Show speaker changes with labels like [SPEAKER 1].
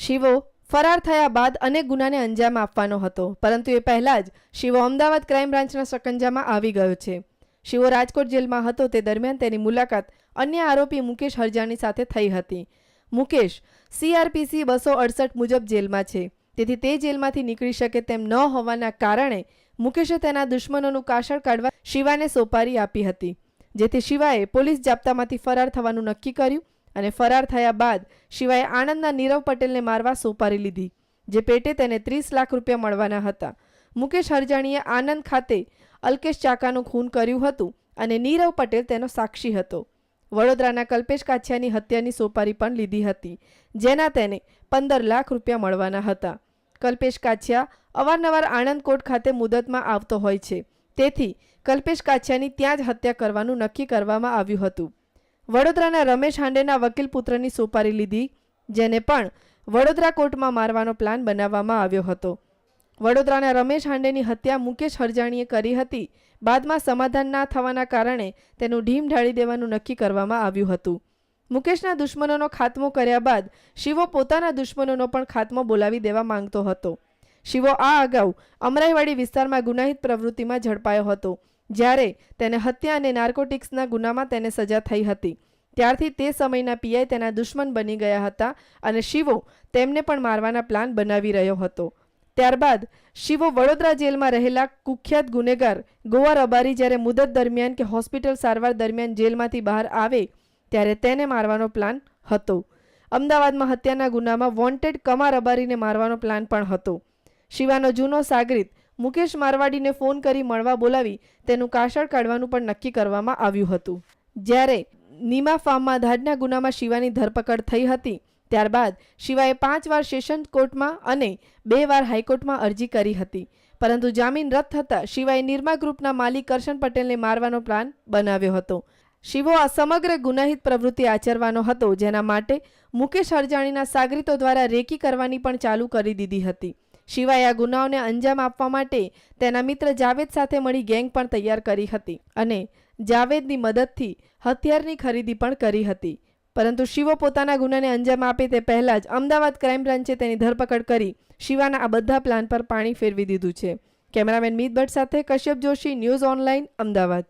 [SPEAKER 1] શિવો ફરાર થયા બાદ અનેક ગુનાને અંજામ આપવાનો હતો. પરંતુ એ પહેલાં જ શિવો અમદાવાદ ક્રાઇમ બ્રાન્ચના સકંજામાં આવી ગયો છે. શિવો રાજકોટ જેલમાં હતો તે દરમિયાન તેની મુલાકાત અન્ય આરોપી મુકેશ હરજાણી સાથે થઈ હતી. મુકેશ સીઆરપીસી બસો અડસઠ મુજબ જેલમાં છે. તેથી તે જેલમાંથી નીકળી શકે તેમ ન હોવાના કારણે મુકેશે તેના દુશ્મનોનું કાશળ કાઢવા શિવાને સોપારી આપી હતી. જેથી શિવાએ પોલીસ જાપ્તામાંથી ફરાર થવાનું નક્કી કર્યું અને ફરાર થયા બાદ શિવાએ આણંદના નીરવ પટેલને મારવા સોપારી લીધી, જે પેટે તેને ત્રીસ લાખ રૂપિયા મળવાના હતા. મુકેશ હરજાણીએ આનંદ ખાતે અલ્કેશ ચાકાનું ખૂન કર્યું હતું અને નીરવ પટેલ તેનો સાક્ષી હતો. વડોદરાના કલ્પેશ કાછિયાની હત્યાની સોપારી પણ લીધી હતી, જેના તેને પંદર લાખ રૂપિયા મળવાના હતા. કલ્પેશ કાછિયા અવારનવાર આણંદ કોર્ટ ખાતે મુદતમાં આવતો હોય છે, તેથી કલ્પેશ કાછિયાની ત્યાં જ હત્યા કરવાનું નક્કી કરવામાં આવ્યું હતું. વડોદરાના રમેશ હાંડેના વકીલ પુત્રની સોપારી લીધી, જેને પણ વડોદરા કોર્ટમાં મારવાનો પ્લાન બનાવવામાં આવ્યો હતો. વડોદરાના રમેશ હાંડેની હત્યા મુકેશ હરજાણીએ કરી હતી. બાદમાં સમાધાન ના થવાના કારણે તેનું ઢીમ ઢાળી દેવાનું નક્કી કરવામાં આવ્યું હતું. મુકેશના દુશ્મનોનો ખાત્મો કર્યા બાદ શિવો પોતાના દુશ્મનોનો પણ ખાત્મો બોલાવી દેવા માંગતો હતો. શિવો આ અગાઉ અમરાઈવાડી વિસ્તારમાં ગુનાહિત પ્રવૃત્તિમાં ઝડપાયો હતો. જ્યારે તેને હત્યા અને નાર્કોટિક્સના ગુનામાં તેને સજા થઈ હતી. ત્યારથી તે સમયના પીઆઈ તેના દુશ્મન બની ગયા હતા અને શિવો તેમને પણ મારવાના પ્લાન બનાવી રહ્યો હતો. ત્યારબાદ શિવો વડોદરા જેલમાં રહેલા કુખ્યાત ગુનેગાર ગોવા રબારી જ્યારે મુદત દરમિયાન કે હોસ્પિટલ સારવાર દરમિયાન જેલમાંથી બહાર આવે ત્યારે તેને મારવાનો પ્લાન હતો. અમદાવાદમાં હત્યાના ગુનામાં વોન્ટેડ કમા રબારીને મારવાનો પ્લાન પણ હતો. શિવાનો જૂનો સાગરીત મુકેશ મારવાડીને ફોન કરી મળવા બોલાવી તેનું કાશળ કાઢવાનું પણ નક્કી કરવામાં આવ્યું હતું. જ્યારે નીમા ફાર્મમાં ધાડના ગુનામાં શિવાની ધરપકડ થઈ હતી, ત્યારબાદ શિવાએ પાંચ વાર સેશન કોર્ટમાં અને બે વાર હાઈકોર્ટમાં અરજી કરી હતી. પરંતુ જામીન રદ થતાં શિવાએ નિર્મા ગ્રુપના માલિક કરશન પટેલને મારવાનો પ્લાન બનાવ્યો હતો. શિવો આ સમગ્ર ગુનાહિત પ્રવૃત્તિ આચરવાનો હતો, જેના માટે મુકેશ હરજાણીના સાગરીતો દ્વારા રેકી કરવાની પણ ચાલુ કરી દીધી હતી. શિવાએ આ ગુનાઓને અંજામ આપવા માટે તેના મિત્ર જાવેદ સાથે મળી ગેંગ પણ તૈયાર કરી હતી અને જાવેદની મદદથી હથિયારની ખરીદી પણ કરી હતી. પરંતુ શિવો પોતાના ગુનાને અંજામ આપે તે પહેલાં જ અમદાવાદ ક્રાઇમ બ્રાન્ચે તેની ધરપકડ કરી શિવાના આ બધા પ્લાન પર પાણી ફેરવી દીધું છે. કેમેરામેન મીત ભટ્ટ સાથે કશ્યપ જોશી, ન્યૂઝ ઓનલાઈન અમદાવાદ.